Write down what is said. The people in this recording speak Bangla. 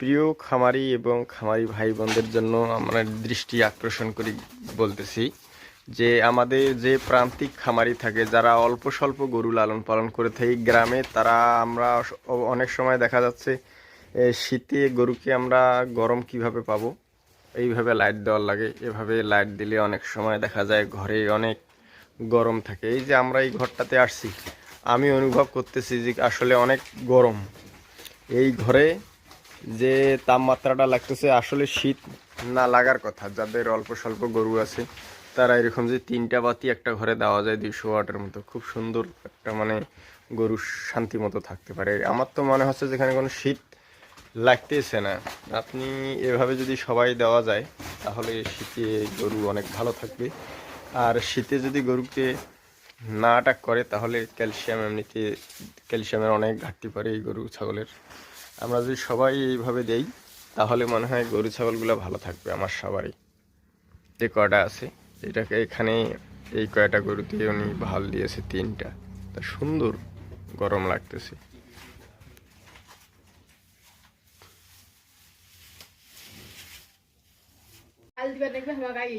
প্রিয় খামারি এবং খামারি ভাই বোনদের জন্য আমরা দৃষ্টি আকর্ষণ করি বলতেছি যে আমাদের যে প্রান্তিক খামারি থাকে, যারা অল্প স্বল্প গরু লালন পালন করে থাকে গ্রামে, তারা আমরা অনেক সময় দেখা যাচ্ছে শীতে গরুকে আমরা গরম কীভাবে পাবো? এইভাবে লাইট দেওয়ার লাগে, এভাবে লাইট দিলে অনেক সময় দেখা যায় ঘরে অনেক গরম থাকে। এই যে আমরা এই ঘরটাতে আসছি, আমি অনুভব করতেছি যে আসলে অনেক গরম। এই ঘরে যে তাপমাত্রাটা লাগতেছে, আসলে শীত না লাগার কথা। যাদের অল্প স্বল্প গরু আছে, তারা এরকম যে তিনটা বাতি একটা ঘরে দেওয়া যায় দুইশো ওয়াটের মতো। খুব সুন্দর একটা মানে গরু শান্তি মতো থাকতে পারে। আমার তো মনে হচ্ছে যেখানে কোনো শীত লাগতেছে না। আপনি এভাবে যদি সবাই দেওয়া যায়, তাহলে শীতে গরু অনেক ভালো থাকবে। আর শীতে যদি গরুকে না অ্যাটাক করে, তাহলে ক্যালসিয়াম এমনিতে, ক্যালসিয়ামের অনেক ঘাটতি পড়ে এই গরু, ছাগলের। আমরা যদি সবাই এইভাবে দেই তাহলে মনে হয় গরু ছাগলগুলো ভালো থাকবে আমার সবারই। যে কয়টা আছে এটাকে এখানে এই কয়টা গরুতে উনি ভালো দিয়েছে তিনটা। তা সুন্দর গরম লাগতেছে। দেখবে আমার গায়ে